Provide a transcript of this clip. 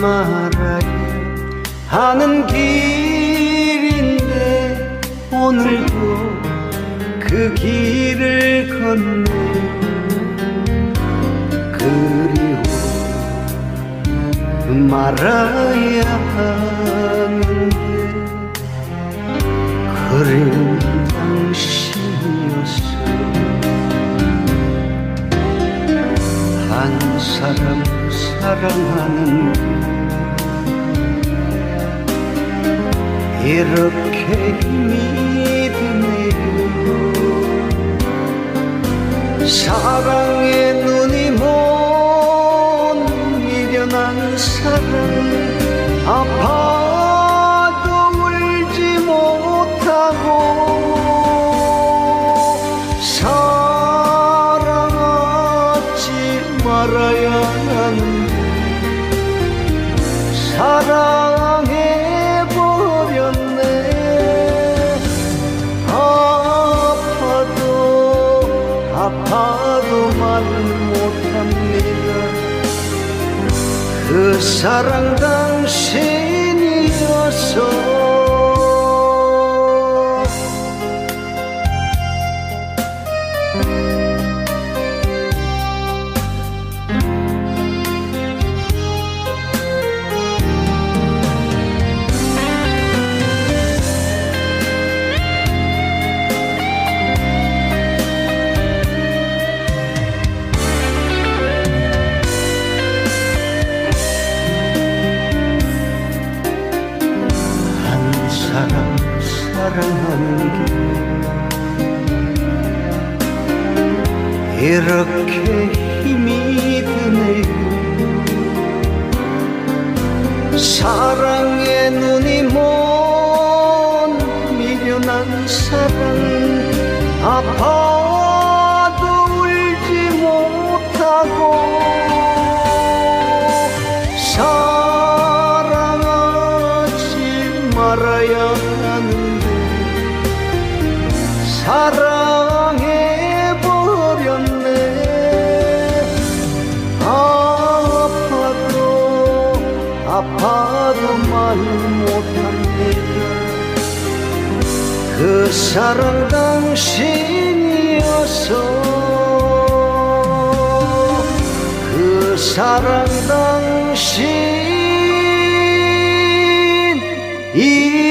말아야 하는 길인데 오늘도 그 길을 걷네. 그리워 말아야 하는데 당 한 사람 사랑하는 게 이렇게 드네요 사랑의 눈이 못 미련한 사랑 아파도 울지 못하고 사랑해버렸네. 아파도 아파도 말 못합니다. 그 사랑 당신이어서 사랑하는 게 이렇게 힘이 드네요. 사랑의 눈이 먼 미련한 사랑. 아파 사랑해버렸네. 아파도 아파도 말 못합니다. 그 사랑 당신이어서 그 사랑 당신 이